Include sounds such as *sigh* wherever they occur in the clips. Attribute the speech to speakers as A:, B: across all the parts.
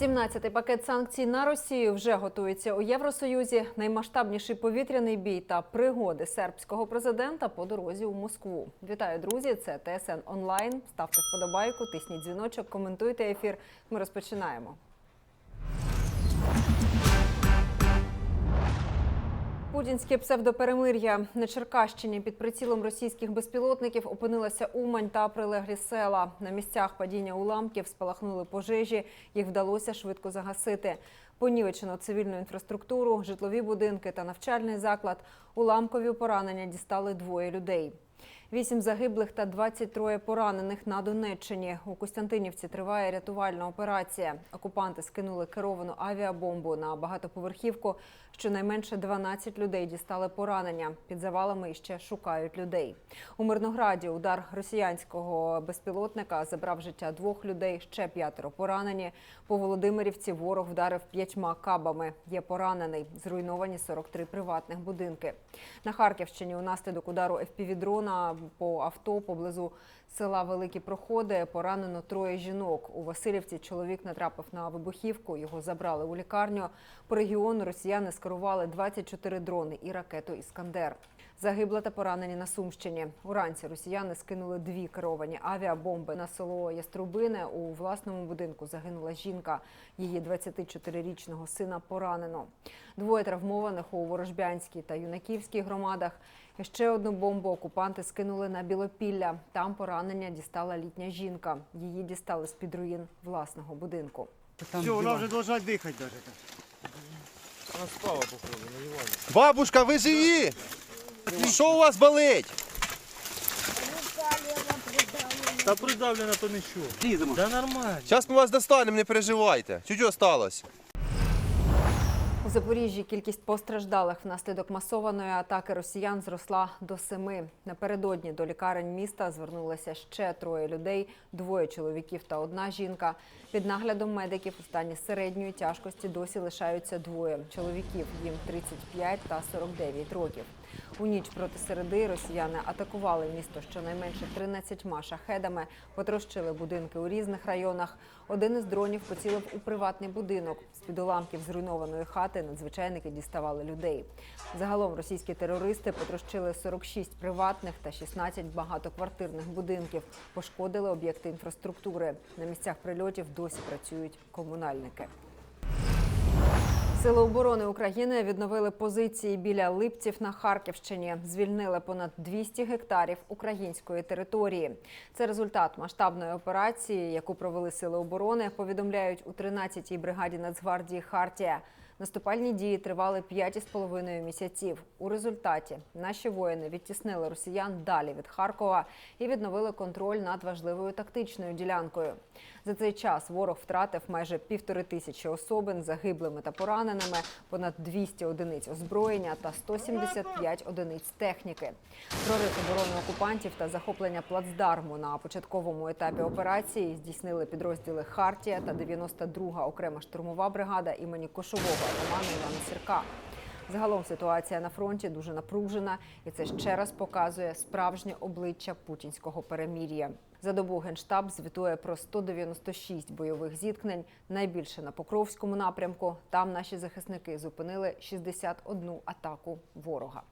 A: 17-й пакет санкцій на Росію вже готується у Євросоюзі. Наймасштабніший повітряний бій та пригоди сербського президента по дорозі у Москву. Вітаю, друзі! Це ТСН онлайн. Ставте вподобайку, тисніть дзвіночок, коментуйте ефір. Ми розпочинаємо. Путінське псевдоперемир'я на Черкащині під прицілом російських безпілотників опинилася Умань та прилеглі села. На місцях падіння уламків спалахнули пожежі. Їх вдалося швидко загасити. Понівечено цивільну інфраструктуру, житлові будинки та навчальний заклад. Уламкові поранення дістали двоє людей. Вісім загиблих та 23 поранених на Донеччині. У Костянтинівці триває рятувальна операція. Окупанти скинули керовану авіабомбу на багатоповерхівку. Щонайменше 12 людей дістали поранення. Під завалами іще шукають людей. У Мирнограді удар росіянського безпілотника забрав життя двох людей. Ще п'ятеро поранені. По Володимирівці ворог вдарив п'ятьма кабами. Є поранений. Зруйновані 43 приватних будинки. На Харківщині унаслідок удару ФПВ-дрона по авто поблизу села Великі Проходи поранено троє жінок. У Васильівці чоловік натрапив на вибухівку. Його забрали у лікарню. По регіону росіяни скерували 24 дрони і ракету Іскандер. Загибла та поранені на Сумщині. Уранці росіяни скинули дві керовані авіабомби на село Яструбине. У власному будинку загинула жінка. Її 24-річного сина поранено. Двоє травмованих у Ворожбянській та Юнаківській громадах. Ще одну бомбу окупанти скинули на Білопілля. Там поранення дістала літня жінка. Її дістали з під руїн власного будинку.
B: Все, вона вже должна дихати даже.
C: Она спала, походу, на диване.
D: Бабушка, ви живі? Що у вас болить?
C: Та придавлено то нічого. Да нормально.
D: Зараз ми вас достанемо, не переживайте. Чуть осталось.
A: Запоріжжі кількість постраждалих внаслідок масованої атаки росіян зросла до семи. Напередодні до лікарень міста звернулися ще троє людей: двоє чоловіків та одна жінка. Під наглядом медиків у стані середньої тяжкості досі лишаються двоє чоловіків. Їм 35 та 49 років. У ніч проти середи росіяни атакували місто щонайменше 13 шахедами, потрощили будинки у різних районах. Один із дронів поцілив у приватний будинок. З під уламків зруйнованої хати надзвичайники діставали людей. Загалом російські терористи потрощили 46 приватних та 16 багатоквартирних будинків. Пошкодили об'єкти інфраструктури. На місцях прильотів досі працюють комунальники. Сили оборони України відновили позиції біля Липців на Харківщині. Звільнили понад 200 гектарів української території. Це результат масштабної операції, яку провели сили оборони. Повідомляють у 13-й бригаді Нацгвардії Хартія. Наступальні дії тривали 5,5 місяців. У результаті наші воїни відтіснили росіян далі від Харкова і відновили контроль над важливою тактичною ділянкою. За цей час ворог втратив майже півтори тисячі особин загиблими та пораненими, понад 200 одиниць озброєння та 175 одиниць техніки. Прорив оборони окупантів та захоплення плацдарму на початковому етапі операції здійснили підрозділи Хартія та 92-га окрема штурмова бригада імені Кошового Романа Івана Сірка. Загалом ситуація на фронті дуже напружена, і це ще раз показує справжнє обличчя путінського перемір'я. За добу генштаб звітує про 196 бойових зіткнень. Найбільше на Покровському напрямку. Там наші захисники зупинили 61 атаку ворога.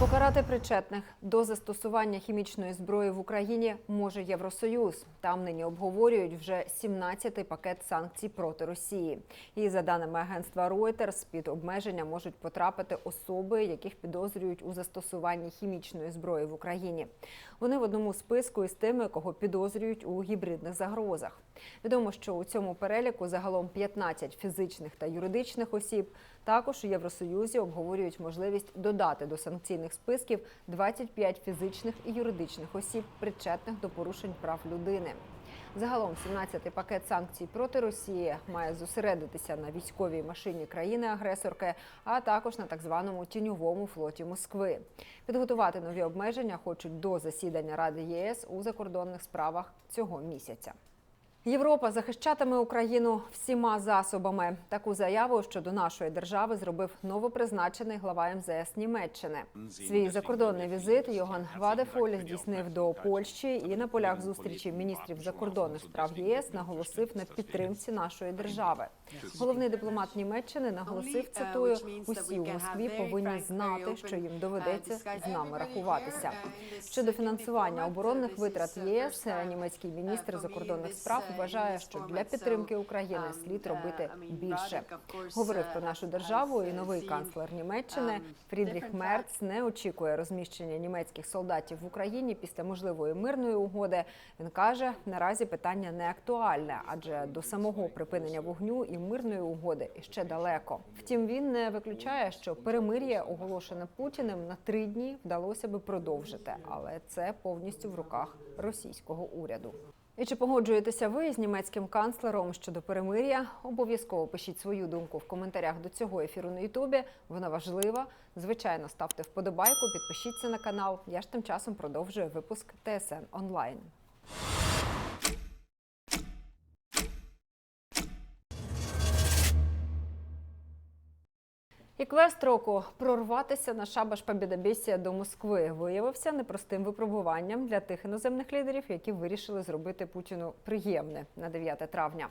A: Покарати причетних до застосування хімічної зброї в Україні може Євросоюз. Там нині обговорюють вже 17-й пакет санкцій проти Росії. І за даними агентства Reuters, під обмеження можуть потрапити особи, яких підозрюють у застосуванні хімічної зброї в Україні. Вони в одному списку із тими, кого підозрюють у гібридних загрозах. Відомо, що у цьому переліку загалом 15 фізичних та юридичних осіб. Також у Євросоюзі обговорюють можливість додати до санкційних списків 25 фізичних і юридичних осіб, причетних до порушень прав людини. Загалом 17-й пакет санкцій проти Росії має зосередитися на військовій машині країни-агресорки, а також на так званому тіньовому флоті Москви. Підготувати нові обмеження хочуть до засідання Ради ЄС у закордонних справах цього місяця. Європа захищатиме Україну всіма засобами. Таку заяву щодо нашої держави зробив новопризначений глава МЗС Німеччини. Свій закордонний візит Йоган Вадефоль здійснив до Польщі і на полях зустрічі міністрів закордонних справ ЄС наголосив на підтримці нашої держави. Головний дипломат Німеччини наголосив цитую: усі у Москві повинні знати, що їм доведеться з нами рахуватися. Щодо фінансування оборонних витрат ЄС, німецький міністр закордонних справ вважає, що для підтримки України слід робити більше. Говорив про нашу державу і новий канцлер Німеччини Фрідріх Мерц не очікує розміщення німецьких солдатів в Україні після можливої мирної угоди. Він каже, наразі питання не актуальне, адже до самого припинення вогню і мирної угоди ще далеко. Втім, він не виключає, що перемир'я, оголошене Путіним, на три дні вдалося би продовжити, але це повністю в руках російського уряду. І чи погоджуєтеся ви з німецьким канцлером щодо перемир'я? Обов'язково пишіть свою думку в коментарях до цього ефіру на Ютубі. Вона важлива. Звичайно, ставте вподобайку, підпишіться на канал. Я ж тим часом продовжую випуск ТСН онлайн. І квест року прорватися на шабаш Побєдобєсія до Москви виявився непростим випробуванням для тих іноземних лідерів, які вирішили зробити Путіну приємне на 9 травня.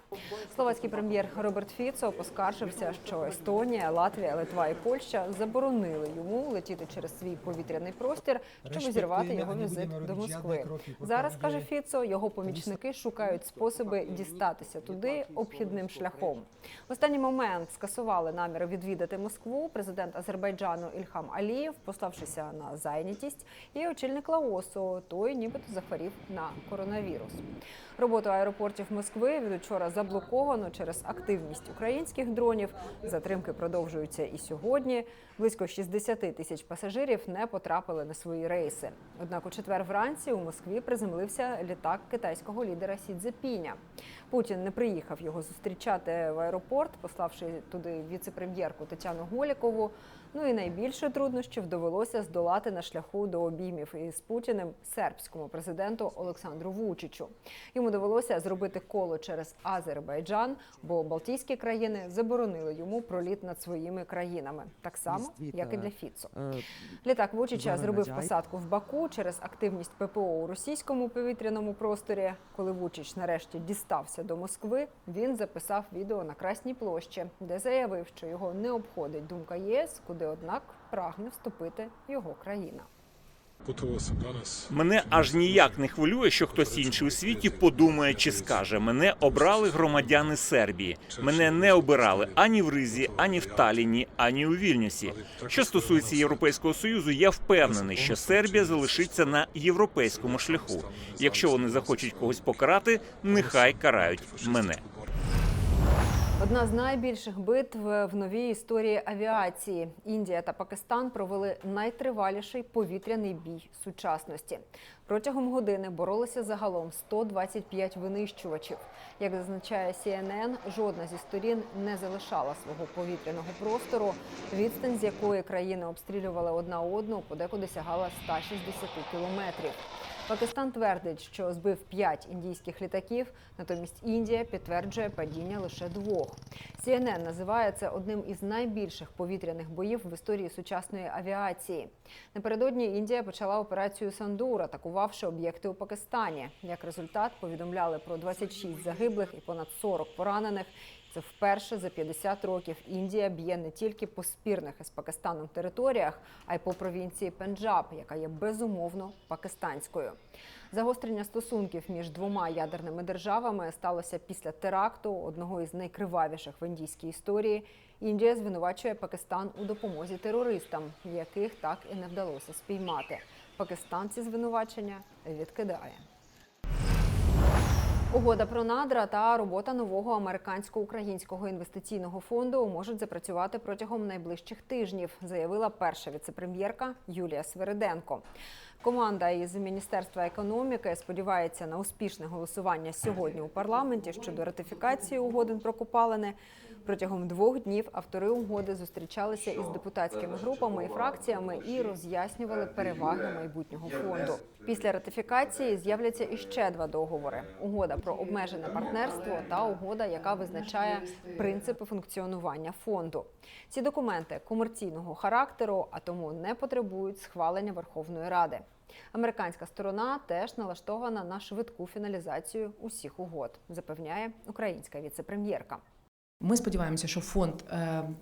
A: Словацький прем'єр Роберт Фіцо поскаржився, що Естонія, Латвія, Литва і Польща заборонили йому летіти через свій повітряний простір, щоб зірвати його візит до Москви. Зараз каже Фіцо, його помічники шукають способи дістатися туди обхідним шляхом. В останній момент скасували наміри відвідати Москву президент Азербайджану Ільхам Алієв, пославшися на зайнятість, і очільник Лаосу. Той нібито захворів на коронавірус. Роботу аеропортів Москви від учора заблоковано через активність українських дронів. Затримки продовжуються і сьогодні. Близько 60 тисяч пасажирів не потрапили на свої рейси. Однак у четвер вранці у Москві приземлився літак китайського лідера Сі Цзепіня. Путін не приїхав його зустрічати в аеропорт, пославши туди віце-прем'єрку Тетяну Голікову. Ну і найбільше труднощів довелося здолати на шляху до обіймів із Путіним сербському президенту Олександру Вучичу. Йому довелося зробити коло через Азербайджан, бо Балтійські країни заборонили йому проліт над своїми країнами, так само як і для Фіцо. Літак Вучича зробив посадку в Баку через активність ППО у російському повітряному просторі. Коли Вучич нарешті дістався до Москви, він записав відео на Красній площі, де заявив, що його не обходить думка ЄС, куди однак прагне вступити його країна.
E: Мене аж ніяк не хвилює, що хтось інший у світі подумає чи скаже: мене обрали громадяни Сербії. Мене не обирали ані в Ризі, ані в Таліні, ані у Вільнюсі. Що стосується Європейського союзу, я впевнений, що Сербія залишиться на європейському шляху. Якщо вони захочуть когось покарати, нехай карають мене.
A: Одна з найбільших битв в новій історії авіації. Індія та Пакистан провели найтриваліший повітряний бій сучасності. Протягом години боролися загалом 125 винищувачів. Як зазначає CNN, жодна зі сторін не залишала свого повітряного простору. Відстань, з якої країни обстрілювали одна одну, подекуди сягала 160 кілометрів. Пакистан твердить, що збив п'ять індійських літаків, натомість Індія підтверджує падіння лише двох. CNN називає це одним із найбільших повітряних боїв в історії сучасної авіації. Напередодні Індія почала операцію Сандур, атакувавши об'єкти у Пакистані. Як результат, повідомляли про 26 загиблих і понад 40 поранених. Це вперше за 50 років Індія б'є не тільки по спірних із Пакистаном територіях, а й по провінції Пенджаб, яка є безумовно пакистанською. Загострення стосунків між двома ядерними державами сталося після теракту, одного із найкривавіших в індійській історії. Індія звинувачує Пакистан у допомозі терористам, яких так і не вдалося спіймати. Пакистан ці звинувачення відкидає. Угода про надра та робота нового американсько-українського інвестиційного фонду можуть запрацювати протягом найближчих тижнів, заявила перша віцепрем'єрка Юлія Свериденко. Команда із міністерства економіки сподівається на успішне голосування сьогодні у парламенті щодо ратифікації угодин про копалини. Протягом двох днів автори угоди зустрічалися із депутатськими групами і фракціями і роз'яснювали переваги майбутнього фонду. Після ратифікації з'являться іще два договори: угода про обмежене партнерство та угода, яка визначає принципи функціонування фонду. Ці документи комерційного характеру, а тому не потребують схвалення Верховної Ради. Американська сторона теж налаштована на швидку фіналізацію усіх угод, запевняє українська віцепрем'єрка.
F: Ми сподіваємося, що фонд е,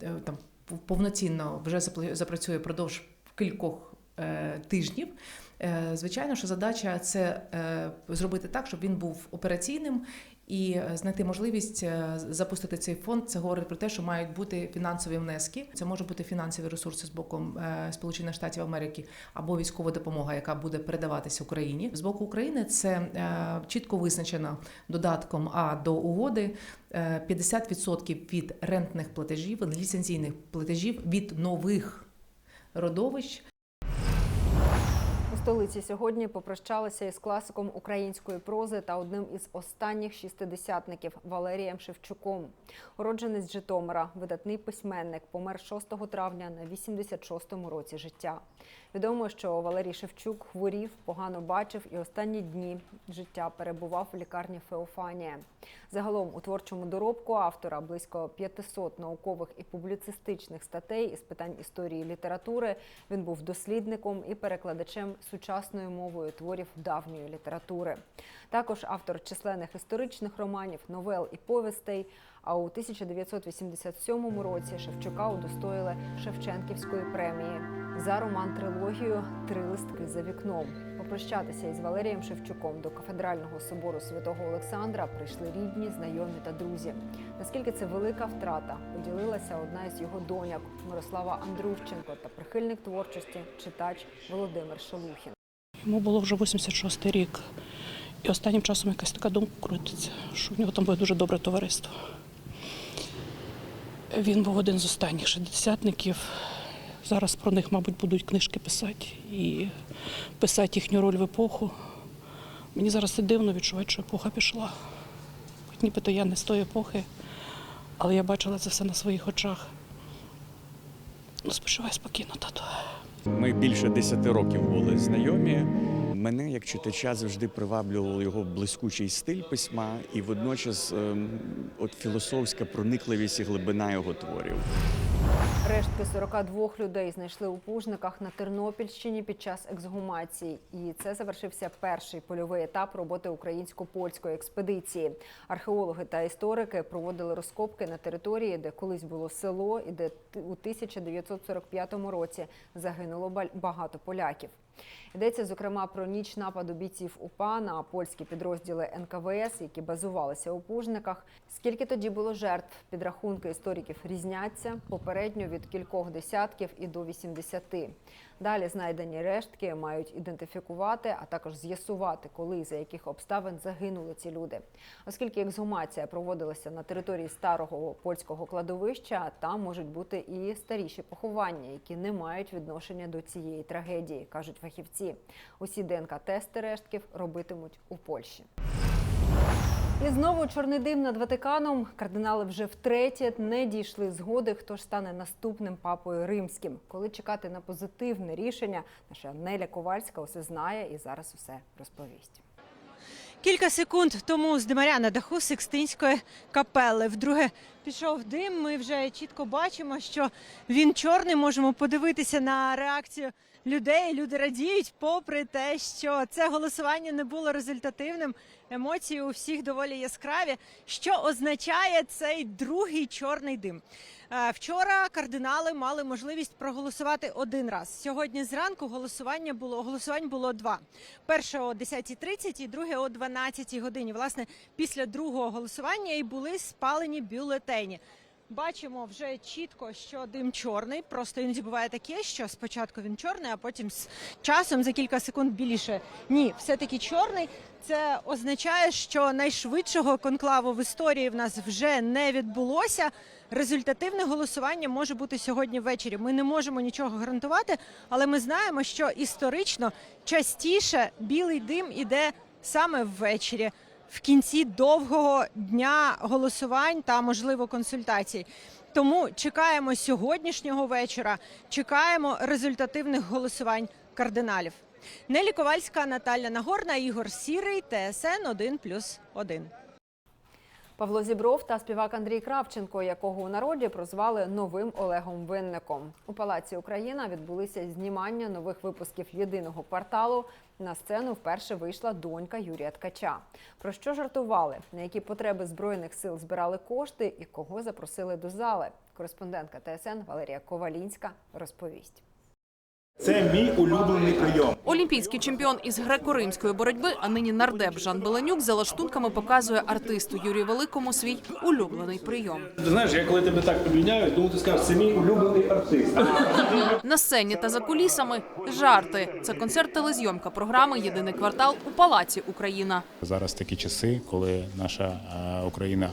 F: е, там повноцінно вже запрацює продовж кількох е, тижнів. Звичайно, що задача це зробити так, щоб він був операційним і е, знайти можливість е, запустити цей фонд. Це говорить про те, що мають бути фінансові внески. Це можуть бути фінансові ресурси з боку е, Сполучених Штатів Америки або військова допомога, яка буде передаватися Україні. З боку України це чітко визначено додатком А до угоди. Е, 50% від рентних платежів, ліцензійних платежів від нових родовищ
A: столиці сьогодні попрощалися із класиком української прози та одним із останніх шістидесятників Валерієм Шевчуком. Уродженець Житомира, видатний письменник, помер 6 травня на 86-му році життя. Відомо, що Валерій Шевчук хворів, погано бачив і останні дні життя перебував в лікарні Феофанія. Загалом у творчому доробку автора близько 500 наукових і публіцистичних статей із питань історії літератури. Він був дослідником і перекладачем сучасною мовою творів давньої літератури. Також автор численних історичних романів, новел і повістей. А у 1987 році Шевчука удостоїли Шевченківської премії за роман-трилогію Три листки за вікном. Попрощатися із Валерієм Шевчуком до кафедрального собору святого Олександра прийшли рідні, знайомі та друзі. Наскільки це велика втрата, поділилася одна із його доняк Мирослава Андрущенко та прихильник творчості, читач Володимир Шелухін.
G: Йому було вже 86 рік. І останнім часом якась така думка крутиться, що в нього там буде дуже добре товариство. Він був один з останніх шестидесятників. Зараз про них, мабуть, будуть книжки писати і писати їхню роль в епоху. Мені зараз це дивно відчувати, що епоха пішла. Хоч нібито я не з тої епохи, але я бачила це все на своїх очах. Ну, спочивай спокійно, тато.
H: Ми більше десяти років були знайомі. Мене як читача завжди приваблював його блискучий стиль письма і водночас ем, от філософська проникливість і глибина його творів.
A: Рештки 42 людей знайшли у Пужниках на Тернопільщині під час ексгумації. І це завершився перший польовий етап роботи українсько-польської експедиції. Археологи та історики проводили розкопки на території, де колись було село, і де у 1945 році загинуло багато поляків. Йдеться зокрема про ніч нападу бійців УПА на польські підрозділи НКВС, які базувалися у Пужниках. Скільки тоді було жертв? Підрахунки істориків різняться попередньо від кількох десятків і до 80. Далі знайдені рештки мають ідентифікувати, а також з'ясувати, коли і за яких обставин загинули ці люди. Оскільки ексгумація проводилася на території старого польського кладовища, там можуть бути і старіші поховання, які не мають відношення до цієї трагедії, кажуть фахівці. Усі ДНК-тести рештків робитимуть у Польщі. І знову чорний дим над Ватиканом. Кардинали вже втретє не дійшли згоди, хто ж стане наступним папою римським. Коли чекати на позитивне рішення, наша Неля Ковальська усе знає і зараз усе розповість.
I: Кілька секунд тому з димаря на даху Сикстинської капели. Вдруге пішов дим. Ми вже чітко бачимо, що він чорний. Можемо подивитися на реакцію людей. Люди радіють, попри те, що це голосування не було результативним. Емоції у всіх доволі яскраві. Що означає цей другий чорний дим? Е, Вчора кардинали мали можливість проголосувати один раз. Сьогодні зранку голосування було голосувань було два: перше о 10.30 і друге о 12 годині. Власне, після другого голосування і були спалені бюлетені. Бачимо вже чітко, що дим чорний. Просто іноді буває таке, що спочатку він чорний, а потім з часом за кілька секунд біліше. Ні, все таки чорний. Це означає, що найшвидшого конклаву в історії в нас вже не відбулося. Результативне голосування може бути сьогодні ввечері. Ми не можемо нічого гарантувати, але ми знаємо, що історично частіше білий дим іде саме ввечері. В кінці довгого дня голосувань та можливо консультацій. Тому чекаємо сьогоднішнього вечора, чекаємо результативних голосувань кардиналів. Нелі Ковальська, Наталя Нагорна, Ігор Сірий, ТСН 1+,1.
A: Павло Зібров та співак Андрій Кравченко, якого у народі прозвали новим Олегом Винником. У Палаці Україна відбулися знімання нових випусків єдиного кварталу. На сцену вперше вийшла донька Юрія Ткача. Про що жартували, на які потреби збройних сил збирали кошти і кого запросили до зали. Кореспондентка ТСН Валерія Ковалінська розповість.
D: Це мій улюблений прийом.
J: Олімпійський чемпіон із греко-римської боротьби, а нині нардеп Жан Беленюк за лаштунками показує артисту Юрію Великому свій улюблений прийом.
C: Ти знаєш, я коли тебе так обійняю, тому ти скажеш, це мій улюблений артист.
J: На сцені та за кулісами жарти. Це концерт телезйомка програми Єдиний квартал у Палаці Україна.
K: Зараз такі часи, коли наша е, Україна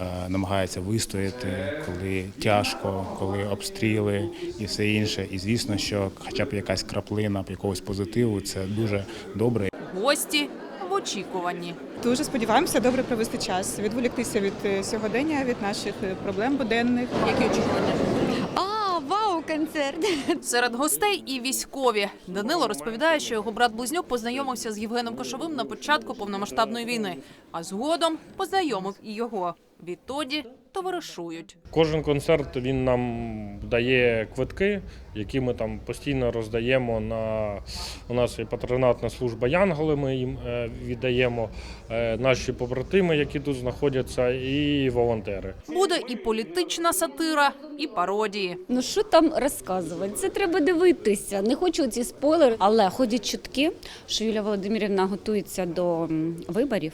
K: е, намагається вистояти, коли тяжко, коли обстріли і все інше. І звісно, що хоча б якась краплина якогось позитиву, це дуже добре.
J: Гості в очікуванні.
L: Дуже сподіваємося добре провести час, відволіктися від е, сьогодення, від наших е, проблем буденних.
J: Які очікування?
L: Вау, концерт! *laughs*
J: Серед гостей і військові. Данило розповідає, що його брат близнюк познайомився з Євгеном Кошовим на початку повномасштабної війни, а згодом познайомив і його. Відтоді товаришують.
C: Кожен концерт він нам дає квитки, які ми там постійно роздаємо. На у нас є патронатна служба Янголи. Ми їм е, віддаємо е, наші побратими, які тут знаходяться, і волонтери.
J: Буде і політична сатира, і пародії.
L: Ну що там розказувати? Це треба дивитися. Не хочу ці спойлери, але ходять чутки, що Юлія Володимирівна готується до виборів.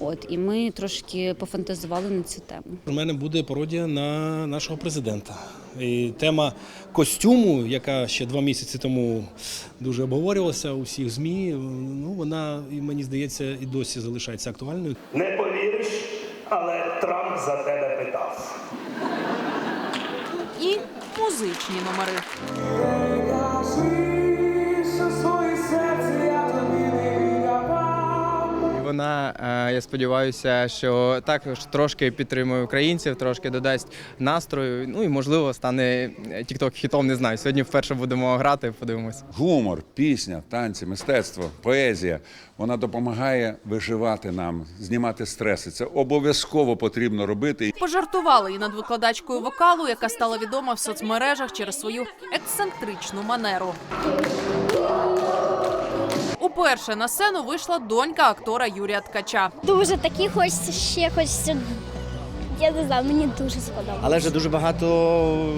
L: От і ми трошки пофантазували на цю тему.
C: У мене буде пародія на нашого президента. І тема костюму, яка ще два місяці тому дуже обговорювалася у всіх змі. Ну вона і мені здається і досі залишається актуальною.
M: Не повіриш, але Трамп за тебе питав.
J: І музичні номери.
N: Вона, е, я сподіваюся, що також трошки підтримує українців, трошки додасть настрою. Ну і можливо стане тікток хітом. Не знаю. Сьогодні вперше будемо грати. Подивимось.
O: Гумор, пісня, танці, мистецтво, поезія вона допомагає виживати нам, знімати стреси. Це обов'язково потрібно робити.
J: Пожартували і над викладачкою вокалу, яка стала відома в соцмережах через свою ексцентричну манеру. Уперше на сцену вийшла донька актора Юрія Ткача.
L: Дуже такі хочеться ще хочеться. Я не знаю, мені дуже сподобалося.
N: Але вже дуже багато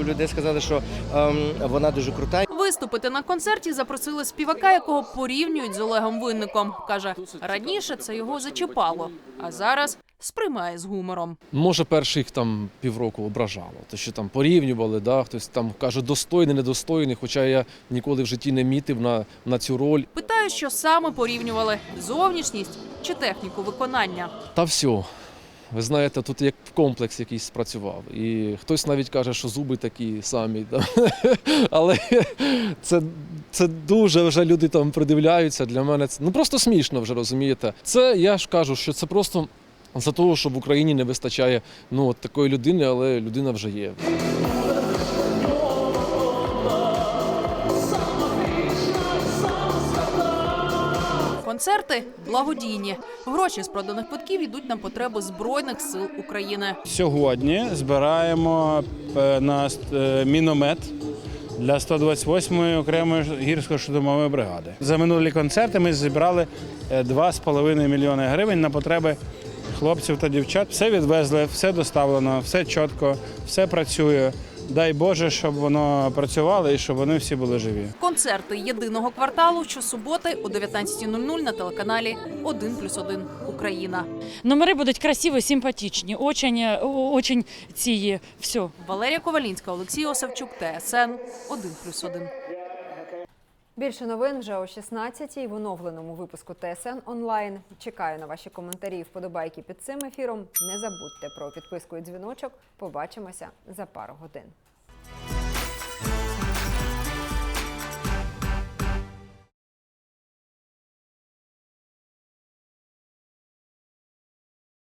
N: людей сказали, що ем, вона дуже крута.
J: Виступити на концерті запросили співака, якого порівнюють з Олегом Винником. Каже, раніше це його зачіпало, а зараз сприймає з гумором.
C: Може, перших там півроку ображало, те, що там порівнювали, да, хтось там каже достойний, недостойний, хоча я ніколи в житті не мітив на, на цю роль.
J: Питаю, що саме порівнювали зовнішність чи техніку виконання.
C: Та все. Ви знаєте, тут як комплекс якийсь спрацював. І хтось навіть каже, що зуби такі самі. Да? *laughs* Але це, це дуже вже люди там придивляються. Для мене це ну просто смішно вже розумієте. Це я ж кажу, що це просто за того, що в Україні не вистачає ну, от такої людини, але людина вже є.
J: Концерти благодійні. Гроші з проданих квитків йдуть на потреби збройних сил України.
C: Сьогодні збираємо е, на е, міномет для 128-ї окремої гірсько-штурмової бригади. За минулі концерти ми зібрали е, 2,5 мільйони гривень на потреби хлопців та дівчат. Все відвезли, все доставлено, все чітко, все працює. Дай Боже, щоб воно працювало і щоб вони всі були живі.
J: Концерти єдиного кварталу щосуботи о 19.00 на телеканалі 1+,1 Україна.
L: Номери будуть красиві, симпатичні, очень, очень ці все.
J: Валерія Ковалінська, Олексій Осавчук, ТСН 1+,1.
A: Більше новин вже о 16-й в оновленому випуску ТСН онлайн. Чекаю на ваші коментарі і вподобайки під цим ефіром. Не забудьте про підписку і дзвіночок. Побачимося за пару годин.